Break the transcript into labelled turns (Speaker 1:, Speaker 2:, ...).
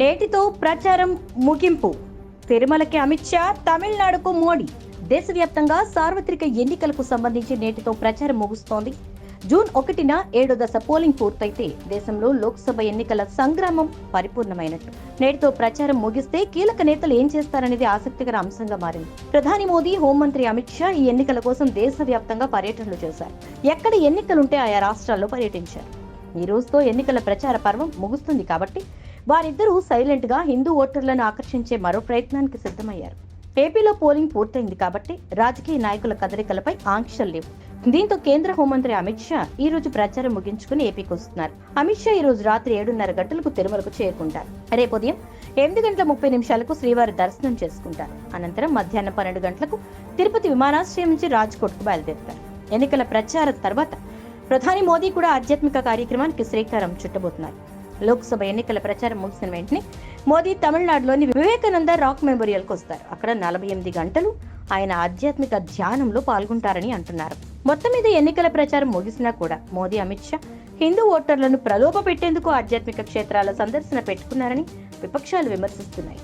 Speaker 1: నేటితో ప్రచారం ముగింపు. తిరుమలకి అమిత్ షా తమిళనాడుకు మోడీ. దేశవ్యాప్తంగా సార్వత్రిక ఎన్నికలకు సంబంధించి నేటితో ప్రచారం ముగుస్తోంది. జూన్ ఒకటిన ఏడో దశ పోలింగ్ పూర్తయితే దేశంలో లోక్సభ ఎన్నికల సంగ్రామం పరిపూర్ణమైనట్టు. నేటితో ప్రచారం ముగిస్తే కీలక నేతలు ఏం చేస్తారనేది ఆసక్తికర అంశంగా మారింది. ప్రధాని మోదీ హోంమంత్రి అమిత్ షా ఈ ఎన్నికల కోసం దేశవ్యాప్తంగా పర్యటనలు చేశారు. ఎక్కడ ఎన్నికలుంటే ఆయా రాష్ట్రాల్లో పర్యటించారు. ఈ రోజుతో ఎన్నికల ప్రచార పర్వం ముగుస్తుంది కాబట్టి వారిద్దరూ సైలెంట్గా హిందూ ఓటర్లను ఆకర్షించే మరో ప్రయత్నానికి సిద్ధమయ్యారు. ఏపీలో పోలింగ్ పూర్తయింది కాబట్టి రాజకీయ నాయకుల కదలికలపై ఆంక్షలు లేవు. దీంతో కేంద్ర హోంమంత్రి అమిత్ షా ఈ రోజు ప్రచారం ముగించుకుని ఏపీకి వస్తున్నారు. అమిత్ షా ఈ రోజు రాత్రి ఏడున్నర గంటలకు తిరుమలకు చేరుకుంటారు. రేపు ఉదయం ఎనిమిది గంటల ముప్పై నిమిషాలకు శ్రీవారి దర్శనం చేసుకుంటారు. అనంతరం మధ్యాహ్నం పన్నెండు గంటలకు తిరుపతి విమానాశ్రయం నుంచి రాజ్కోట్కు బయలుదేరుతారు. ఎన్నికల ప్రచారం తర్వాత ప్రధాని మోదీ కూడా ఆధ్యాత్మిక కార్యక్రమానికి శ్రీకారం చుట్టబోతున్నారు. లోక్సభ ఎన్నికల ప్రచారం ముగిసిన వెంటనే మోదీ తమిళనాడులోని వివేకానంద రాక్ మెమోరియల్కి వస్తారు. అక్కడ నలభై ఎనిమిది గంటలు ఆయన ఆధ్యాత్మిక ధ్యానంలో పాల్గొంటారని అంటున్నారు. మొత్తం మీద ఎన్నికల ప్రచారం ముగిసినా కూడా మోదీ అమిత్ షా హిందూ ఓటర్లను ప్రలోభ పెట్టేందుకు ఆధ్యాత్మిక క్షేత్రాల సందర్శన పెట్టుకున్నారని విపక్షాలు విమర్శిస్తున్నాయి.